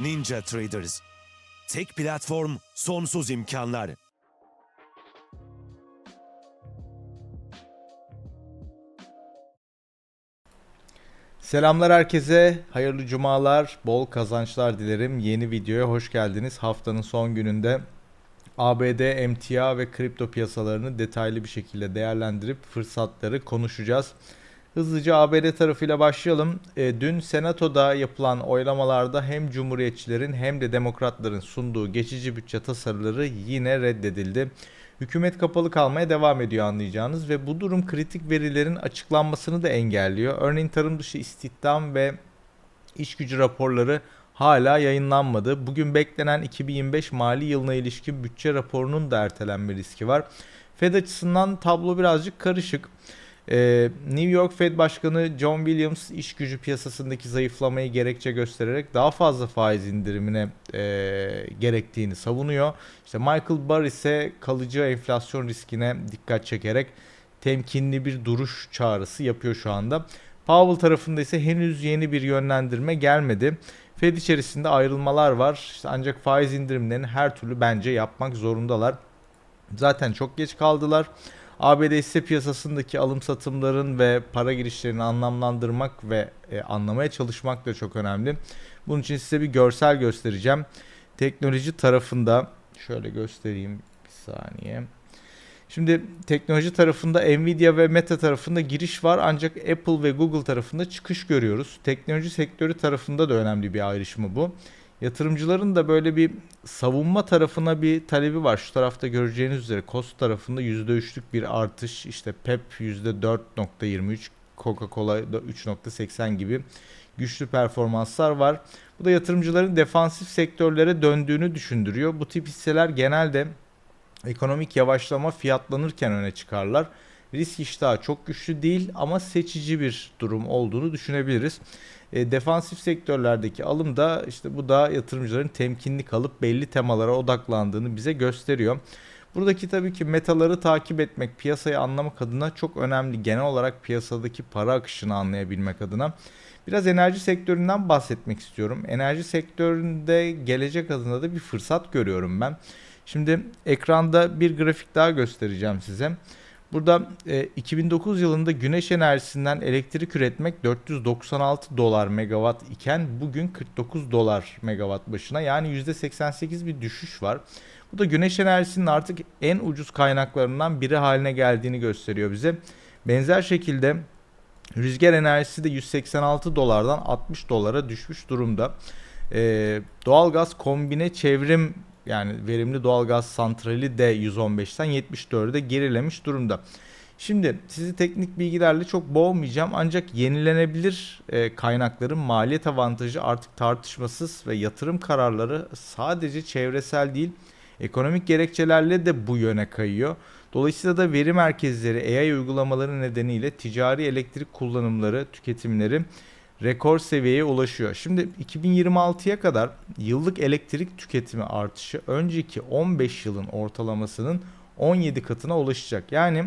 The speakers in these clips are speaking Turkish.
Ninja Traders. Tek platform, sonsuz imkanlar. Selamlar herkese, hayırlı cumalar, bol kazançlar dilerim. Yeni videoya hoş geldiniz. Haftanın son gününde ABD emtia ve kripto piyasalarını detaylı bir şekilde değerlendirip fırsatları konuşacağız. Hızlıca ABD tarafıyla başlayalım. E, dün Senato'da yapılan oylamalarda hem Cumhuriyetçilerin hem de Demokratların sunduğu geçici bütçe tasarıları yine reddedildi. Hükümet kapalı kalmaya devam ediyor anlayacağınız ve bu durum kritik verilerin açıklanmasını da engelliyor. Örneğin tarım dışı istihdam ve iş gücü raporları hala yayınlanmadı. Bugün beklenen 2025 mali yılına ilişkin bütçe raporunun da ertelenme riski var. Fed açısından tablo birazcık karışık. Ee, New York Fed Başkanı John Williams iş gücü piyasasındaki zayıflamayı gerekçe göstererek daha fazla faiz indirimine e, gerektiğini savunuyor. İşte Michael Barr ise kalıcı enflasyon riskine dikkat çekerek temkinli bir duruş çağrısı yapıyor şu anda. Powell tarafında ise henüz yeni bir yönlendirme gelmedi. Fed içerisinde ayrılmalar var. İşte ancak faiz indirimlerini her türlü bence yapmak zorundalar. Zaten çok geç kaldılar. ABD hisse piyasasındaki alım satımların ve para girişlerini anlamlandırmak ve e, anlamaya çalışmak da çok önemli. Bunun için size bir görsel göstereceğim. Teknoloji tarafında şöyle göstereyim bir saniye. Şimdi teknoloji tarafında Nvidia ve Meta tarafında giriş var ancak Apple ve Google tarafında çıkış görüyoruz. Teknoloji sektörü tarafında da önemli bir ayrışma bu. Yatırımcıların da böyle bir savunma tarafına bir talebi var. Şu tarafta göreceğiniz üzere Cost tarafında %3'lük bir artış. işte PEP %4.23, Coca-Cola 3.80 gibi güçlü performanslar var. Bu da yatırımcıların defansif sektörlere döndüğünü düşündürüyor. Bu tip hisseler genelde ekonomik yavaşlama fiyatlanırken öne çıkarlar. Risk iştahı çok güçlü değil ama seçici bir durum olduğunu düşünebiliriz. E, defansif sektörlerdeki alım da işte bu da yatırımcıların temkinli kalıp belli temalara odaklandığını bize gösteriyor. Buradaki tabii ki metaları takip etmek, piyasayı anlamak adına çok önemli. Genel olarak piyasadaki para akışını anlayabilmek adına. Biraz enerji sektöründen bahsetmek istiyorum. Enerji sektöründe gelecek adına da bir fırsat görüyorum ben. Şimdi ekranda bir grafik daha göstereceğim size. Burada e, 2009 yılında güneş enerjisinden elektrik üretmek 496 dolar megawatt iken bugün 49 dolar megawatt başına yani %88 bir düşüş var. Bu da güneş enerjisinin artık en ucuz kaynaklarından biri haline geldiğini gösteriyor bize. Benzer şekilde rüzgar enerjisi de 186 dolardan 60 dolara düşmüş durumda. Ee, doğalgaz kombine çevrim yani verimli doğalgaz santrali de 115'ten 74'e gerilemiş durumda. Şimdi sizi teknik bilgilerle çok boğmayacağım ancak yenilenebilir e, kaynakların maliyet avantajı artık tartışmasız ve yatırım kararları sadece çevresel değil ekonomik gerekçelerle de bu yöne kayıyor. Dolayısıyla da veri merkezleri AI uygulamaları nedeniyle ticari elektrik kullanımları, tüketimleri rekor seviyeye ulaşıyor. Şimdi 2026'ya kadar yıllık elektrik tüketimi artışı önceki 15 yılın ortalamasının 17 katına ulaşacak. Yani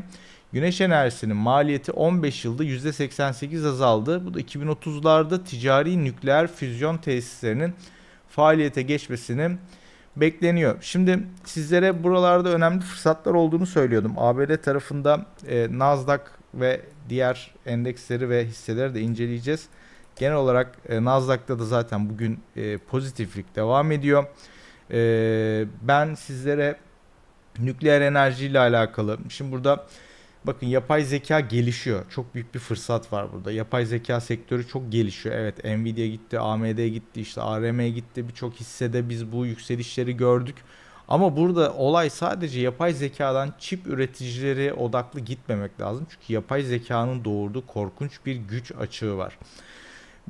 güneş enerjisinin maliyeti 15 yılda %88 azaldı. Bu da 2030'larda ticari nükleer füzyon tesislerinin faaliyete geçmesini bekleniyor. Şimdi sizlere buralarda önemli fırsatlar olduğunu söylüyordum. ABD tarafında e, Nasdaq ve diğer endeksleri ve hisseleri de inceleyeceğiz. Genel olarak e, Nasdaq'ta da zaten bugün e, pozitiflik devam ediyor. E, ben sizlere nükleer enerji ile alakalı. Şimdi burada bakın yapay zeka gelişiyor. Çok büyük bir fırsat var burada. Yapay zeka sektörü çok gelişiyor. Evet Nvidia gitti, AMD gitti, işte ARM gitti. Birçok hissede biz bu yükselişleri gördük. Ama burada olay sadece yapay zekadan çip üreticileri odaklı gitmemek lazım. Çünkü yapay zekanın doğurduğu korkunç bir güç açığı var.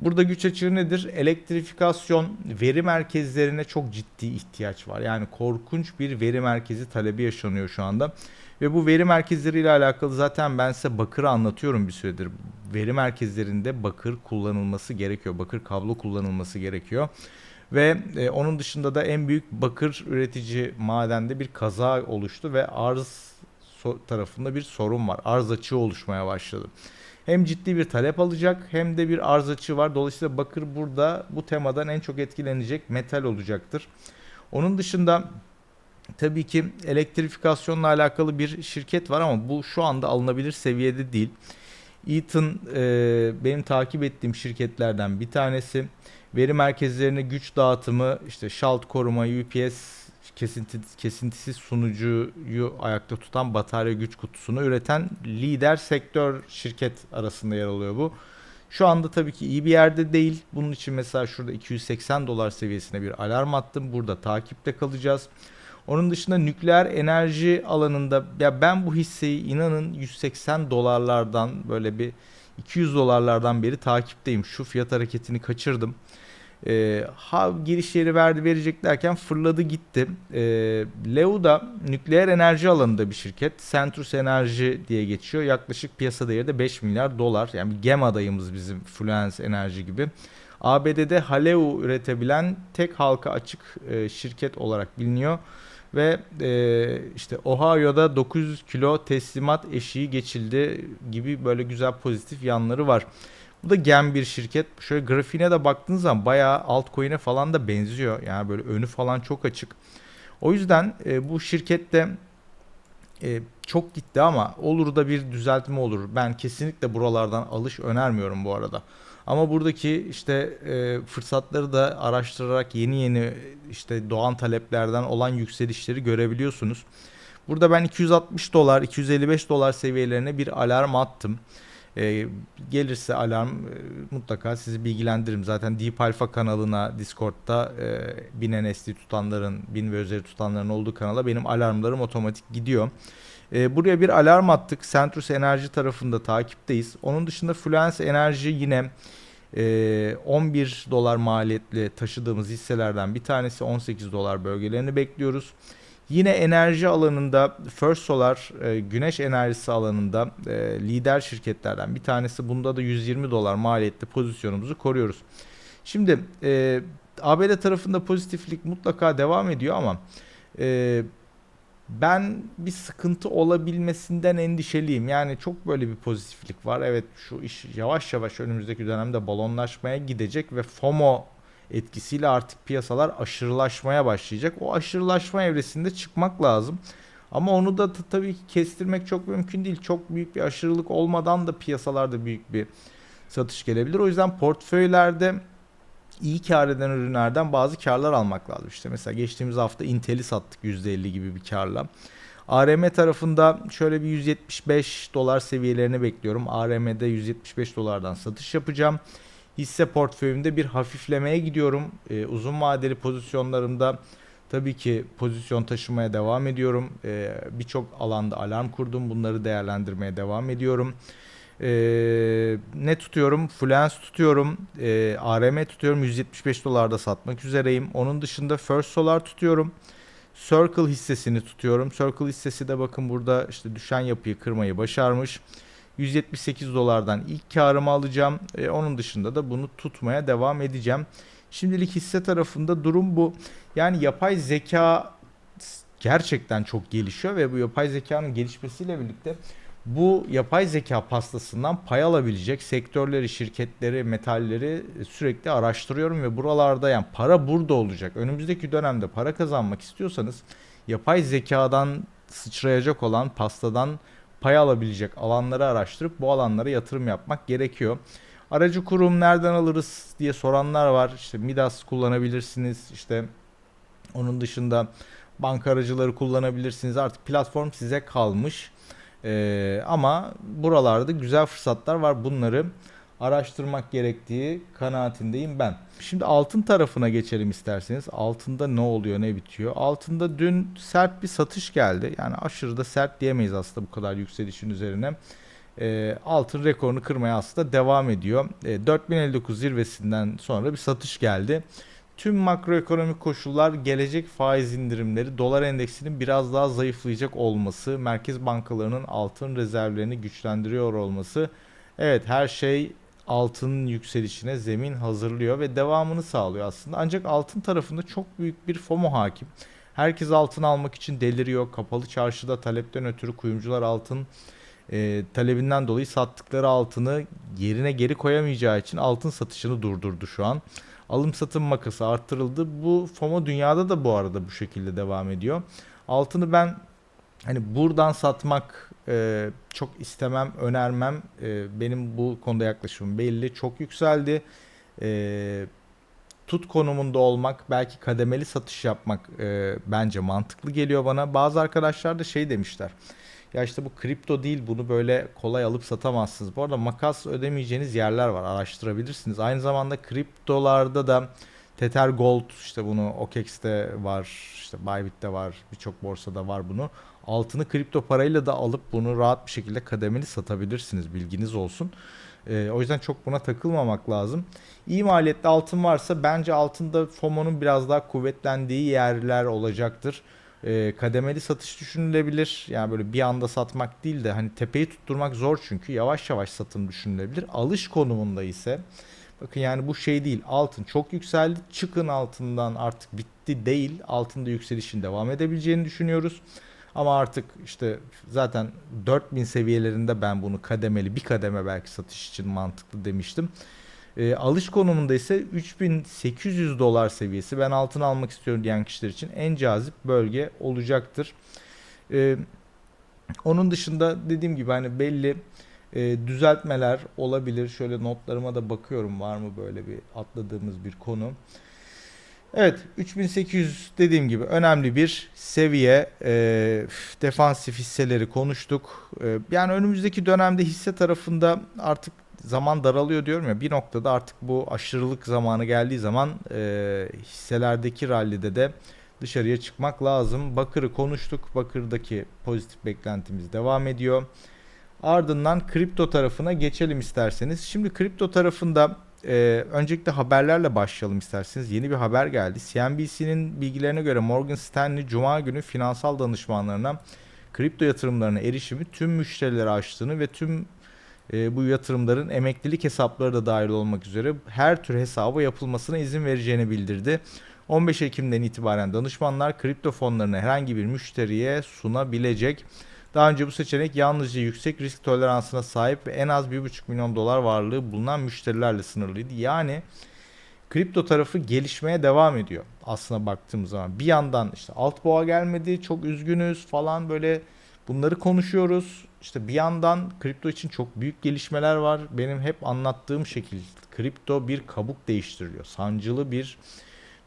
Burada güç açığı nedir? Elektrifikasyon veri merkezlerine çok ciddi ihtiyaç var. Yani korkunç bir veri merkezi talebi yaşanıyor şu anda. Ve bu veri merkezleriyle alakalı zaten ben size bakırı anlatıyorum bir süredir. Veri merkezlerinde bakır kullanılması gerekiyor. Bakır kablo kullanılması gerekiyor. Ve e, onun dışında da en büyük bakır üretici madende bir kaza oluştu ve arz tarafında bir sorun var. Arz açığı oluşmaya başladı. Hem ciddi bir talep alacak hem de bir arz açığı var. Dolayısıyla bakır burada bu temadan en çok etkilenecek metal olacaktır. Onun dışında tabii ki elektrifikasyonla alakalı bir şirket var ama bu şu anda alınabilir seviyede değil. Eaton e, benim takip ettiğim şirketlerden bir tanesi. Veri merkezlerine güç dağıtımı, işte şalt koruma, UPS kesinti, kesintisiz sunucuyu ayakta tutan batarya güç kutusunu üreten lider sektör şirket arasında yer alıyor bu. Şu anda tabii ki iyi bir yerde değil. Bunun için mesela şurada 280 dolar seviyesine bir alarm attım. Burada takipte kalacağız. Onun dışında nükleer enerji alanında ya ben bu hisseyi inanın 180 dolarlardan böyle bir 200 dolarlardan beri takipteyim. Şu fiyat hareketini kaçırdım. Ee, ha giriş yeri verdi verecek derken fırladı gitti. Ee, Leo da nükleer enerji alanında bir şirket. Centrus Enerji diye geçiyor. Yaklaşık piyasa değeri de 5 milyar dolar. Yani gem adayımız bizim Fluence Enerji gibi. ABD'de Haleo üretebilen tek halka açık e, şirket olarak biliniyor ve e, işte Ohio'da 900 kilo teslimat eşiği geçildi gibi böyle güzel pozitif yanları var. Bu da gem bir şirket. Şöyle grafiğine de baktığınız zaman bayağı altcoin'e falan da benziyor. Yani böyle önü falan çok açık. O yüzden e, bu şirkette e, çok gitti ama olur da bir düzeltme olur. Ben kesinlikle buralardan alış önermiyorum bu arada. Ama buradaki işte e, fırsatları da araştırarak yeni yeni işte doğan taleplerden olan yükselişleri görebiliyorsunuz. Burada ben 260 dolar, 255 dolar seviyelerine bir alarm attım. E, gelirse alarm e, mutlaka sizi bilgilendiririm. Zaten Deep Alpha kanalına Discord'da e, 1000 NSD tutanların, 1000 ve üzeri tutanların olduğu kanala benim alarmlarım otomatik gidiyor. E, buraya bir alarm attık. Centrus Enerji tarafında takipteyiz. Onun dışında Fluence Enerji yine e, 11 dolar maliyetli taşıdığımız hisselerden bir tanesi 18 dolar bölgelerini bekliyoruz. Yine enerji alanında First Solar e, güneş enerjisi alanında e, lider şirketlerden bir tanesi. Bunda da 120 dolar maliyetli pozisyonumuzu koruyoruz. Şimdi e, ABD tarafında pozitiflik mutlaka devam ediyor ama e, ben bir sıkıntı olabilmesinden endişeliyim. Yani çok böyle bir pozitiflik var. Evet şu iş yavaş yavaş önümüzdeki dönemde balonlaşmaya gidecek ve FOMO etkisiyle artık piyasalar aşırılaşmaya başlayacak. O aşırılaşma evresinde çıkmak lazım. Ama onu da tabii ki kestirmek çok mümkün değil. Çok büyük bir aşırılık olmadan da piyasalarda büyük bir satış gelebilir. O yüzden portföylerde iyi kar eden ürünlerden bazı karlar almak lazım. İşte mesela geçtiğimiz hafta Intel'i sattık %50 gibi bir karla. ARM tarafında şöyle bir 175 dolar seviyelerini bekliyorum. ARM'de 175 dolardan satış yapacağım. Hisse portföyümde bir hafiflemeye gidiyorum. Ee, uzun vadeli pozisyonlarımda tabii ki pozisyon taşımaya devam ediyorum. Ee, Birçok alanda alarm kurdum. Bunları değerlendirmeye devam ediyorum. Ee, ne tutuyorum? Fluence tutuyorum. Ee, ARM tutuyorum. 175 dolarda satmak üzereyim. Onun dışında First Solar tutuyorum. Circle hissesini tutuyorum. Circle hissesi de bakın burada işte düşen yapıyı kırmayı başarmış. 178 dolardan ilk karımı alacağım. Ee, onun dışında da bunu tutmaya devam edeceğim. Şimdilik hisse tarafında durum bu. Yani yapay zeka gerçekten çok gelişiyor ve bu yapay zekanın gelişmesiyle birlikte bu yapay zeka pastasından pay alabilecek sektörleri, şirketleri, metalleri sürekli araştırıyorum ve buralarda yani para burada olacak. Önümüzdeki dönemde para kazanmak istiyorsanız yapay zekadan sıçrayacak olan pastadan pay alabilecek alanları araştırıp bu alanlara yatırım yapmak gerekiyor. Aracı kurum nereden alırız diye soranlar var. İşte Midas kullanabilirsiniz. İşte onun dışında banka aracıları kullanabilirsiniz. Artık platform size kalmış. Ee, ama buralarda güzel fırsatlar var. Bunları araştırmak gerektiği kanaatindeyim ben. Şimdi altın tarafına geçelim isterseniz. Altında ne oluyor, ne bitiyor? Altında dün sert bir satış geldi. Yani aşırı da sert diyemeyiz aslında bu kadar yükselişin üzerine. Ee, altın rekorunu kırmaya aslında devam ediyor. Ee, 4059 zirvesinden sonra bir satış geldi. Tüm makroekonomik koşullar gelecek faiz indirimleri, dolar endeksinin biraz daha zayıflayacak olması, merkez bankalarının altın rezervlerini güçlendiriyor olması. Evet her şey altının yükselişine zemin hazırlıyor ve devamını sağlıyor aslında. Ancak altın tarafında çok büyük bir FOMO hakim. Herkes altın almak için deliriyor. Kapalı çarşıda talepten ötürü kuyumcular altın e, talebinden dolayı sattıkları altını yerine geri koyamayacağı için altın satışını durdurdu şu an. Alım satım makası arttırıldı. Bu FOMO dünyada da bu arada bu şekilde devam ediyor. Altını ben hani buradan satmak e, çok istemem, önermem. E, benim bu konuda yaklaşımım belli. Çok yükseldi. E, tut konumunda olmak, belki kademeli satış yapmak e, bence mantıklı geliyor bana. Bazı arkadaşlar da şey demişler. Ya işte bu kripto değil bunu böyle kolay alıp satamazsınız. Bu arada makas ödemeyeceğiniz yerler var araştırabilirsiniz. Aynı zamanda kriptolarda da Tether Gold işte bunu OKEX'te var işte Bybit'te var birçok borsada var bunu. Altını kripto parayla da alıp bunu rahat bir şekilde kademeli satabilirsiniz bilginiz olsun. Ee, o yüzden çok buna takılmamak lazım. İyi maliyetli altın varsa bence altında FOMO'nun biraz daha kuvvetlendiği yerler olacaktır. Ee, kademeli satış düşünülebilir. Yani böyle bir anda satmak değil de hani tepeyi tutturmak zor çünkü yavaş yavaş satım düşünülebilir. Alış konumunda ise bakın yani bu şey değil. Altın çok yükseldi. Çıkın altından artık bitti değil. Altında yükselişin devam edebileceğini düşünüyoruz. Ama artık işte zaten 4000 seviyelerinde ben bunu kademeli bir kademe belki satış için mantıklı demiştim. E, alış konumunda ise 3800 dolar seviyesi ben altın almak istiyorum diyen kişiler için en cazip bölge olacaktır. E, onun dışında dediğim gibi hani belli e, düzeltmeler olabilir. Şöyle notlarıma da bakıyorum var mı böyle bir atladığımız bir konu. Evet 3800 dediğim gibi önemli bir seviye. E, defansif hisseleri konuştuk. E, yani önümüzdeki dönemde hisse tarafında artık zaman daralıyor diyorum ya bir noktada artık bu aşırılık zamanı geldiği zaman e, hisselerdeki rallide de dışarıya çıkmak lazım. Bakır'ı konuştuk. Bakır'daki pozitif beklentimiz devam ediyor. Ardından kripto tarafına geçelim isterseniz. Şimdi kripto tarafında e, öncelikle haberlerle başlayalım isterseniz. Yeni bir haber geldi. CNBC'nin bilgilerine göre Morgan Stanley Cuma günü finansal danışmanlarına kripto yatırımlarına erişimi tüm müşterilere açtığını ve tüm e, bu yatırımların emeklilik hesapları da dahil olmak üzere her tür hesaba yapılmasına izin vereceğini bildirdi. 15 Ekim'den itibaren danışmanlar kripto fonlarını herhangi bir müşteriye sunabilecek. Daha önce bu seçenek yalnızca yüksek risk toleransına sahip ve en az 1,5 milyon dolar varlığı bulunan müşterilerle sınırlıydı. Yani kripto tarafı gelişmeye devam ediyor aslına baktığımız zaman. Bir yandan işte alt boğa gelmedi çok üzgünüz falan böyle bunları konuşuyoruz. İşte bir yandan kripto için çok büyük gelişmeler var. Benim hep anlattığım şekilde kripto bir kabuk değiştiriyor. Sancılı bir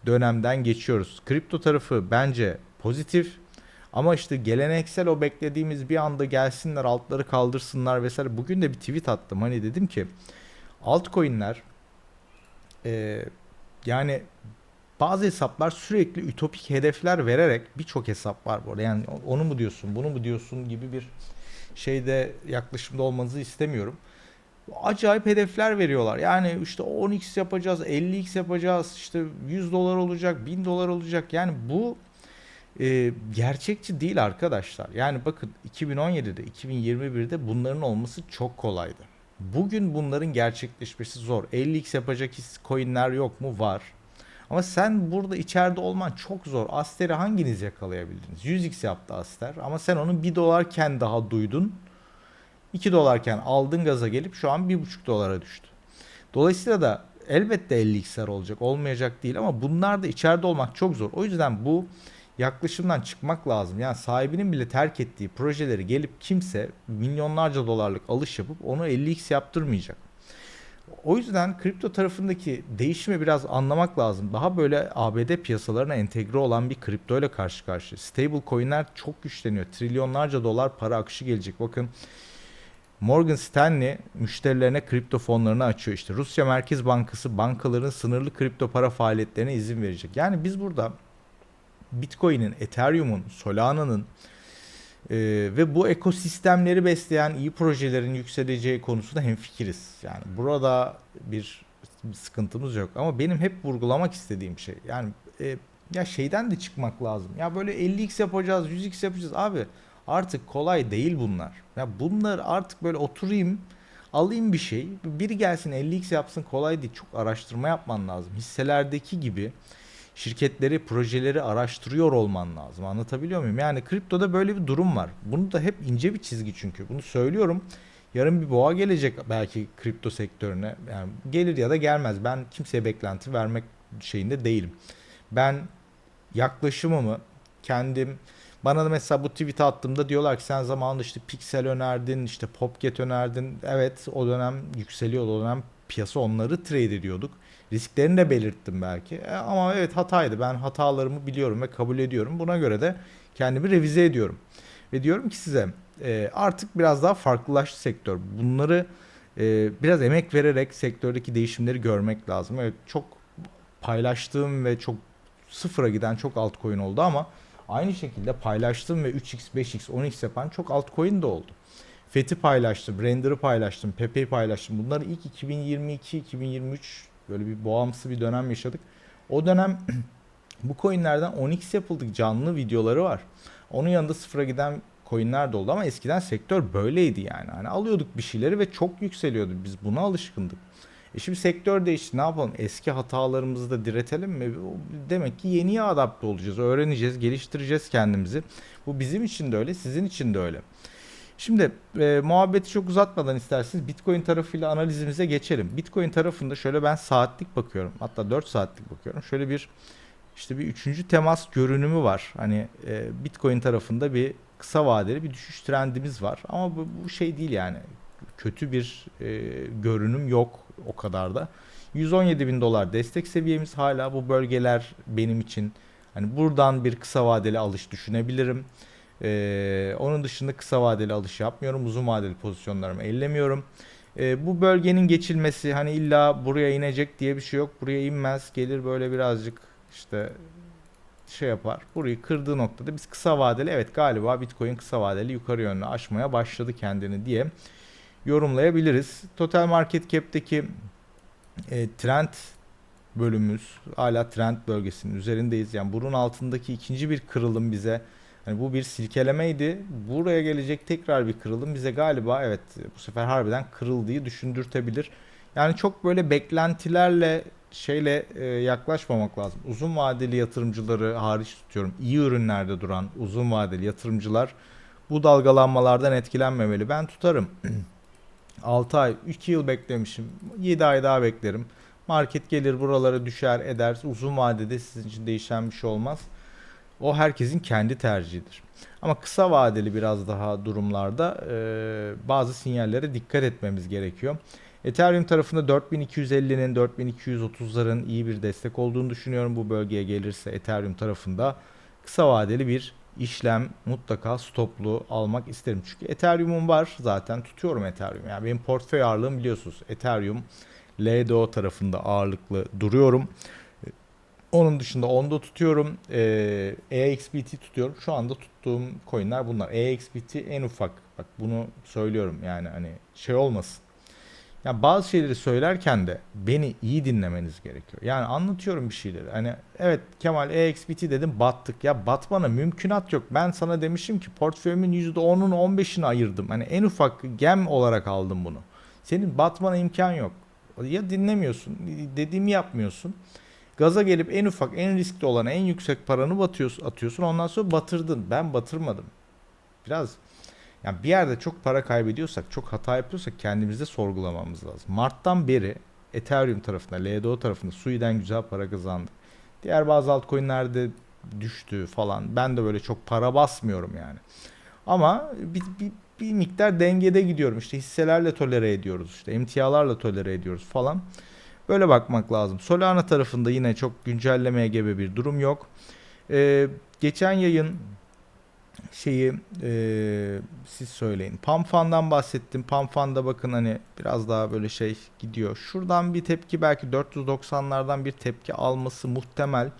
dönemden geçiyoruz. Kripto tarafı bence pozitif. Ama işte geleneksel o beklediğimiz bir anda gelsinler altları kaldırsınlar vesaire. Bugün de bir tweet attım. Hani dedim ki altcoin'ler e, yani bazı hesaplar sürekli ütopik hedefler vererek birçok hesap var bu arada. Yani onu mu diyorsun, bunu mu diyorsun gibi bir şeyde yaklaşımda olmanızı istemiyorum. Acayip hedefler veriyorlar. Yani işte 10x yapacağız, 50x yapacağız, işte 100 dolar olacak, 1000 dolar olacak. Yani bu e, gerçekçi değil arkadaşlar. Yani bakın 2017'de, 2021'de bunların olması çok kolaydı. Bugün bunların gerçekleşmesi zor. 50x yapacak coinler yok mu? Var. Ama sen burada içeride olman çok zor. Aster'i hanginiz yakalayabildiniz? 100x yaptı Aster ama sen onu 1 dolarken daha duydun. 2 dolarken aldın gaza gelip şu an 1,5 dolara düştü. Dolayısıyla da elbette 50x'ler olacak. Olmayacak değil ama bunlar da içeride olmak çok zor. O yüzden bu yaklaşımdan çıkmak lazım. Yani sahibinin bile terk ettiği projeleri gelip kimse milyonlarca dolarlık alış yapıp onu 50x yaptırmayacak. O yüzden kripto tarafındaki değişimi biraz anlamak lazım. Daha böyle ABD piyasalarına entegre olan bir kripto ile karşı karşıya. Stable coinler çok güçleniyor. Trilyonlarca dolar para akışı gelecek. Bakın Morgan Stanley müşterilerine kripto fonlarını açıyor. İşte Rusya Merkez Bankası bankaların sınırlı kripto para faaliyetlerine izin verecek. Yani biz burada Bitcoin'in, Ethereum'un, Solana'nın ee, ve bu ekosistemleri besleyen iyi projelerin yükseleceği konusunda hemfikiriz. Yani burada bir sıkıntımız yok. Ama benim hep vurgulamak istediğim şey yani e, ya şeyden de çıkmak lazım. Ya böyle 50x yapacağız, 100x yapacağız abi. Artık kolay değil bunlar. Ya bunlar artık böyle oturayım, alayım bir şey. Biri gelsin 50x yapsın kolay değil. Çok araştırma yapman lazım. Hisselerdeki gibi şirketleri, projeleri araştırıyor olman lazım. Anlatabiliyor muyum? Yani kriptoda böyle bir durum var. Bunu da hep ince bir çizgi çünkü. Bunu söylüyorum. Yarın bir boğa gelecek belki kripto sektörüne. Yani gelir ya da gelmez. Ben kimseye beklenti vermek şeyinde değilim. Ben yaklaşımımı kendim bana da mesela bu tweet attığımda diyorlar ki sen zamanında işte Pixel önerdin, işte Popget önerdin. Evet o dönem yükseliyordu. O dönem piyasa onları trade ediyorduk. Risklerini de belirttim belki. E, ama evet hataydı. Ben hatalarımı biliyorum ve kabul ediyorum. Buna göre de kendimi revize ediyorum. Ve diyorum ki size e, artık biraz daha farklılaştı sektör. Bunları e, biraz emek vererek sektördeki değişimleri görmek lazım. Evet çok paylaştığım ve çok sıfıra giden çok altcoin oldu ama aynı şekilde paylaştığım ve 3x, 5x, 10x yapan çok altcoin de oldu. FET'i paylaştım, Render'ı paylaştım, Pepe'yi paylaştım. Bunları ilk 2022-2023 böyle bir boğamsı bir dönem yaşadık. O dönem bu coinlerden 10x yapıldık canlı videoları var. Onun yanında sıfıra giden coinler de oldu ama eskiden sektör böyleydi yani. Hani alıyorduk bir şeyleri ve çok yükseliyordu. Biz buna alışkındık. E şimdi sektör değişti. Ne yapalım? Eski hatalarımızı da diretelim mi? Demek ki yeniye adapte olacağız. Öğreneceğiz, geliştireceğiz kendimizi. Bu bizim için de öyle, sizin için de öyle. Şimdi e, muhabbeti çok uzatmadan isterseniz Bitcoin tarafıyla analizimize geçelim. Bitcoin tarafında şöyle ben saatlik bakıyorum. Hatta 4 saatlik bakıyorum. Şöyle bir işte bir üçüncü temas görünümü var. Hani e, Bitcoin tarafında bir kısa vadeli bir düşüş trendimiz var. Ama bu, bu şey değil yani. Kötü bir e, görünüm yok o kadar da. 117 bin dolar destek seviyemiz hala bu bölgeler benim için. Hani buradan bir kısa vadeli alış düşünebilirim. Ee, onun dışında kısa vadeli alış yapmıyorum. Uzun vadeli pozisyonlarımı ellemiyorum. Ee, bu bölgenin geçilmesi hani illa buraya inecek diye bir şey yok. Buraya inmez. Gelir böyle birazcık işte şey yapar. Burayı kırdığı noktada biz kısa vadeli evet galiba Bitcoin kısa vadeli yukarı yönlü aşmaya başladı kendini diye yorumlayabiliriz. Total Market Cap'teki e, trend bölümümüz hala trend bölgesinin üzerindeyiz. Yani bunun altındaki ikinci bir kırılım bize hani bu bir silkelemeydi. Buraya gelecek tekrar bir kırılım bize galiba evet bu sefer harbiden kırıldığı düşündürtebilir. Yani çok böyle beklentilerle şeyle e, yaklaşmamak lazım. Uzun vadeli yatırımcıları hariç tutuyorum. İyi ürünlerde duran uzun vadeli yatırımcılar bu dalgalanmalardan etkilenmemeli. Ben tutarım. 6 ay, 2 yıl beklemişim. 7 ay daha beklerim. Market gelir buralara düşer eder. Uzun vadede sizin için değişen bir şey olmaz. O herkesin kendi tercihidir. Ama kısa vadeli biraz daha durumlarda e, bazı sinyallere dikkat etmemiz gerekiyor. Ethereum tarafında 4250'nin 4230'ların iyi bir destek olduğunu düşünüyorum. Bu bölgeye gelirse Ethereum tarafında kısa vadeli bir işlem mutlaka stoplu almak isterim. Çünkü Ethereum'um var zaten tutuyorum Ethereum. Yani benim portföy ağırlığım biliyorsunuz Ethereum LDO tarafında ağırlıklı duruyorum. Onun dışında onda tutuyorum. Ee, EXBT tutuyorum. Şu anda tuttuğum coinler bunlar. EXBT en ufak. Bak bunu söylüyorum yani hani şey olmasın. Ya bazı şeyleri söylerken de beni iyi dinlemeniz gerekiyor. Yani anlatıyorum bir şeyleri. Hani evet Kemal EXBT dedim battık. Ya batmana mümkünat yok. Ben sana demişim ki portföyümün %10'unu 15'ini ayırdım. Hani en ufak gem olarak aldım bunu. Senin batmana imkan yok. Ya dinlemiyorsun, dediğimi yapmıyorsun. Gaza gelip en ufak, en riskli olan, en yüksek paranı batıyorsun, atıyorsun. Ondan sonra batırdın. Ben batırmadım. Biraz yani bir yerde çok para kaybediyorsak, çok hata yapıyorsak kendimizde sorgulamamız lazım. Mart'tan beri Ethereum tarafında, LDO tarafında Sui'den güzel para kazandık. Diğer bazı altcoin'lerde düştü falan. Ben de böyle çok para basmıyorum yani. Ama bir, bir, bir miktar dengede gidiyorum. İşte hisselerle tolere ediyoruz. işte emtialarla tolere ediyoruz falan. Böyle bakmak lazım. Solana tarafında yine çok güncellemeye gebe bir durum yok. Ee, geçen yayın şeyi e, siz söyleyin. Pamfan'dan bahsettim. Pamfan'da bakın hani biraz daha böyle şey gidiyor. Şuradan bir tepki belki 490'lardan bir tepki alması muhtemel.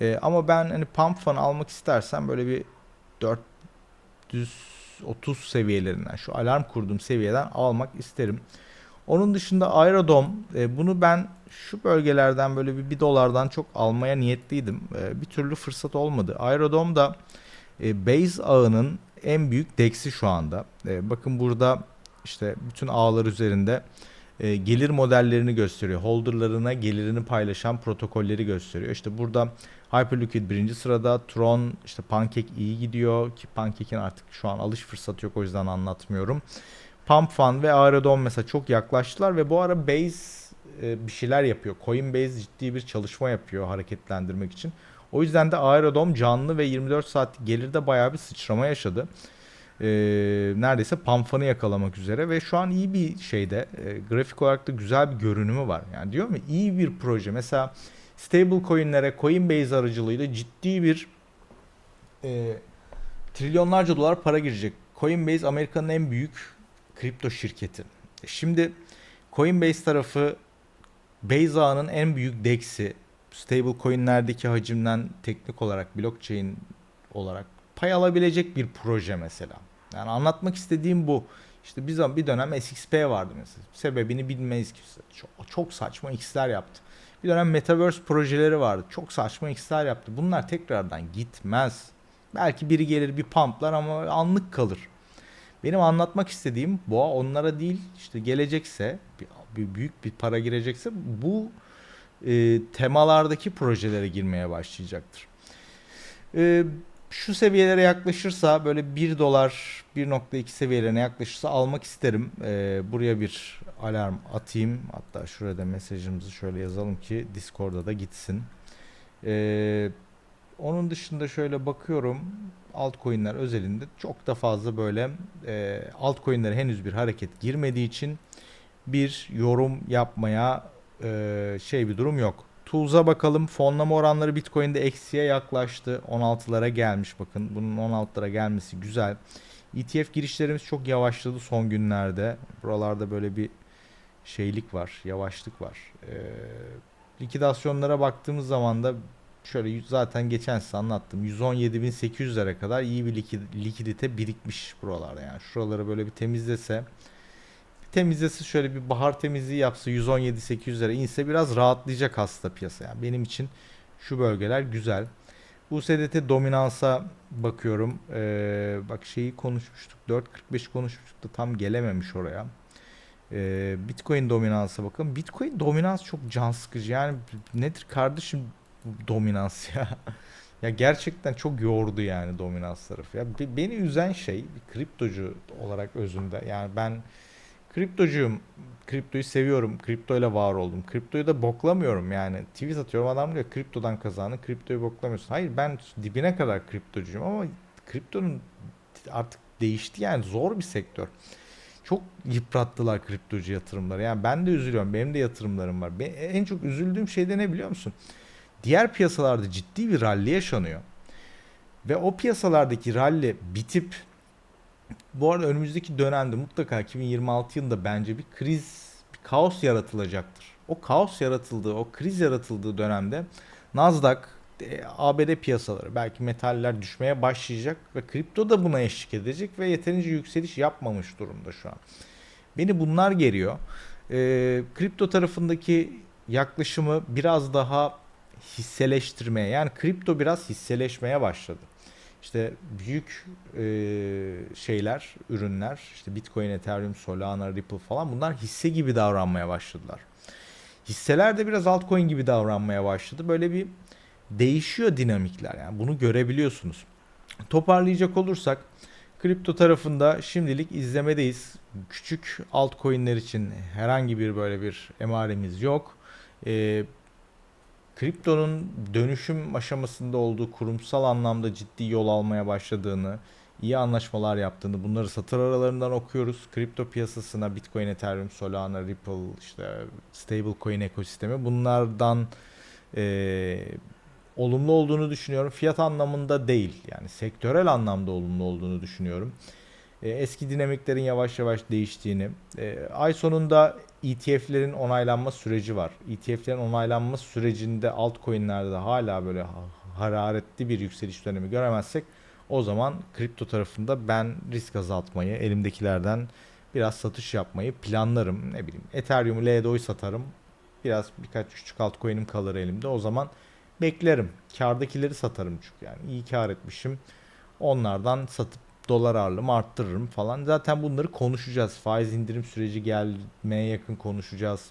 E, ama ben hani Pamfan'ı almak istersem böyle bir 430 seviyelerinden şu alarm kurduğum seviyeden almak isterim. Onun dışında Aerodom e, bunu ben şu bölgelerden böyle bir 1 dolardan çok almaya niyetliydim. E, bir türlü fırsat olmadı. Aerodom da e, Base ağının en büyük DEX'i şu anda. E, bakın burada işte bütün ağlar üzerinde e, gelir modellerini gösteriyor. Holderlarına gelirini paylaşan protokolleri gösteriyor. İşte burada Hyperliquid birinci sırada, Tron, işte Pancake iyi gidiyor ki Pancake'in artık şu an alış fırsatı yok o yüzden anlatmıyorum. Pump Fund ve Aerodom mesela çok yaklaştılar ve bu ara Base e, bir şeyler yapıyor. Coinbase ciddi bir çalışma yapıyor hareketlendirmek için. O yüzden de Aerodom canlı ve 24 saat gelirde bayağı bir sıçrama yaşadı. Ee, neredeyse pamfanı yakalamak üzere ve şu an iyi bir şeyde e, grafik olarak da güzel bir görünümü var. Yani diyor mu iyi bir proje. Mesela stable coinlere Coinbase aracılığıyla ciddi bir e, trilyonlarca dolar para girecek. Coinbase Amerika'nın en büyük kripto şirketi. Şimdi Coinbase tarafı Base ağının en büyük DEX'i stable coinlerdeki hacimden teknik olarak blockchain olarak pay alabilecek bir proje mesela. Yani anlatmak istediğim bu. İşte bir zaman bir dönem SXP vardı mesela. Sebebini bilmeyiz kimse. Çok, çok saçma X'ler yaptı. Bir dönem Metaverse projeleri vardı. Çok saçma X'ler yaptı. Bunlar tekrardan gitmez. Belki biri gelir bir pumplar ama anlık kalır. Benim anlatmak istediğim boğa onlara değil işte gelecekse bir, büyük bir para girecekse bu e, temalardaki projelere girmeye başlayacaktır. E, şu seviyelere yaklaşırsa böyle 1 dolar 1.2 seviyelerine yaklaşırsa almak isterim. E, buraya bir alarm atayım. Hatta şurada da mesajımızı şöyle yazalım ki Discord'a da gitsin. E, onun dışında şöyle bakıyorum altcoin'ler özelinde çok da fazla böyle e, altcoin'lere henüz bir hareket girmediği için bir yorum yapmaya e, şey bir durum yok. Tools'a bakalım. Fonlama oranları Bitcoin'de eksiye yaklaştı. 16'lara gelmiş bakın. Bunun 16'lara gelmesi güzel. ETF girişlerimiz çok yavaşladı son günlerde. Buralarda böyle bir şeylik var, yavaşlık var. Ee, likidasyonlara baktığımız zaman da şöyle zaten geçen size anlattım. 117.800'lere kadar iyi bir liki- likidite birikmiş buralarda yani. Şuraları böyle bir temizlese temizlese şöyle bir bahar temizliği yapsa 117-800'lere inse biraz rahatlayacak aslında piyasa. Yani benim için şu bölgeler güzel. USDT dominansa bakıyorum. Ee, bak şeyi konuşmuştuk. 4.45 konuşmuştuk da tam gelememiş oraya. Ee, Bitcoin dominansa bakın. Bitcoin dominans çok can sıkıcı. Yani nedir kardeşim dominans ya? ya gerçekten çok yordu yani dominans tarafı. Ya be- beni üzen şey kriptocu olarak özünde. Yani ben Kriptocuyum. Kriptoyu seviyorum. Kriptoyla var oldum. Kriptoyu da boklamıyorum yani. Tweet atıyorum adam diyor kriptodan kazandın. Kriptoyu boklamıyorsun. Hayır ben dibine kadar kriptocuyum ama kriptonun artık değişti yani zor bir sektör. Çok yıprattılar kriptocu yatırımları. Yani ben de üzülüyorum. Benim de yatırımlarım var. Ben, en çok üzüldüğüm şey de ne biliyor musun? Diğer piyasalarda ciddi bir rally yaşanıyor. Ve o piyasalardaki rally bitip bu arada önümüzdeki dönemde mutlaka 2026 yılında bence bir kriz, bir kaos yaratılacaktır. O kaos yaratıldığı, o kriz yaratıldığı dönemde Nasdaq, e, ABD piyasaları, belki metaller düşmeye başlayacak ve kripto da buna eşlik edecek ve yeterince yükseliş yapmamış durumda şu an. Beni bunlar geriyor. E, kripto tarafındaki yaklaşımı biraz daha hisseleştirmeye, yani kripto biraz hisseleşmeye başladı. İşte büyük e, şeyler, ürünler, işte Bitcoin, Ethereum, Solana, Ripple falan bunlar hisse gibi davranmaya başladılar. Hisseler de biraz altcoin gibi davranmaya başladı. Böyle bir değişiyor dinamikler yani bunu görebiliyorsunuz. Toparlayacak olursak kripto tarafında şimdilik izlemedeyiz. Küçük altcoin'ler için herhangi bir böyle bir emaremiz yok. Ee, kriptonun dönüşüm aşamasında olduğu kurumsal anlamda ciddi yol almaya başladığını, iyi anlaşmalar yaptığını bunları satır aralarından okuyoruz. Kripto piyasasına Bitcoin, Ethereum, Solana, Ripple, işte stablecoin ekosistemi bunlardan eee, olumlu olduğunu düşünüyorum. Fiyat anlamında değil yani sektörel anlamda olumlu olduğunu düşünüyorum. E, eski dinamiklerin yavaş yavaş değiştiğini. E, ay sonunda ETF'lerin onaylanma süreci var. ETF'lerin onaylanma sürecinde altcoin'lerde de hala böyle ha- hararetli bir yükseliş dönemi göremezsek o zaman kripto tarafında ben risk azaltmayı, elimdekilerden biraz satış yapmayı planlarım. Ne bileyim Ethereum'u LDO'yu satarım. Biraz birkaç küçük altcoin'im kalır elimde. O zaman beklerim. Kardakileri satarım çünkü yani iyi kar etmişim. Onlardan satıp dolar ağırlığımı arttırırım falan. Zaten bunları konuşacağız. Faiz indirim süreci gelmeye yakın konuşacağız.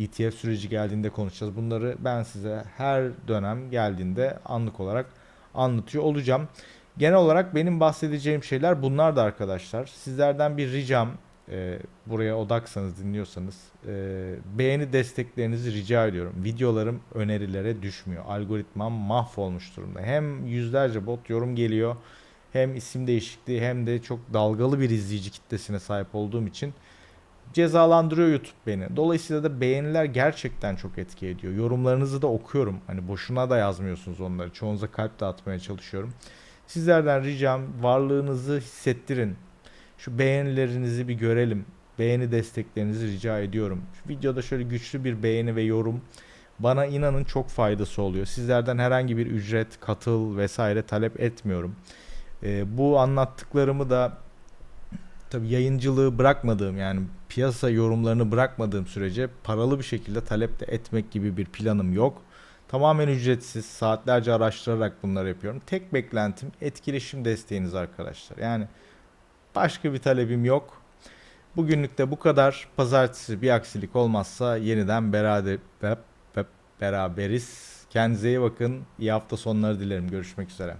ETF süreci geldiğinde konuşacağız. Bunları ben size her dönem geldiğinde anlık olarak anlatıyor olacağım. Genel olarak benim bahsedeceğim şeyler bunlar da arkadaşlar. Sizlerden bir ricam e, buraya odaksanız dinliyorsanız e, beğeni desteklerinizi rica ediyorum. Videolarım önerilere düşmüyor. Algoritmam mahvolmuş durumda. Hem yüzlerce bot yorum geliyor hem isim değişikliği hem de çok dalgalı bir izleyici kitlesine sahip olduğum için cezalandırıyor YouTube beni. Dolayısıyla da beğeniler gerçekten çok etki ediyor. Yorumlarınızı da okuyorum. Hani boşuna da yazmıyorsunuz onları. Çoğunuza kalp de atmaya çalışıyorum. Sizlerden ricam varlığınızı hissettirin. Şu beğenilerinizi bir görelim. Beğeni desteklerinizi rica ediyorum. Şu videoda şöyle güçlü bir beğeni ve yorum bana inanın çok faydası oluyor. Sizlerden herhangi bir ücret, katıl vesaire talep etmiyorum. Ee, bu anlattıklarımı da tabii yayıncılığı bırakmadığım yani piyasa yorumlarını bırakmadığım sürece paralı bir şekilde talep de etmek gibi bir planım yok. Tamamen ücretsiz, saatlerce araştırarak bunları yapıyorum. Tek beklentim etkileşim desteğiniz arkadaşlar. Yani başka bir talebim yok. Bugünlük de bu kadar. Pazartesi bir aksilik olmazsa yeniden beraber beraberiz. Kendinize iyi bakın. İyi hafta sonları dilerim. Görüşmek üzere.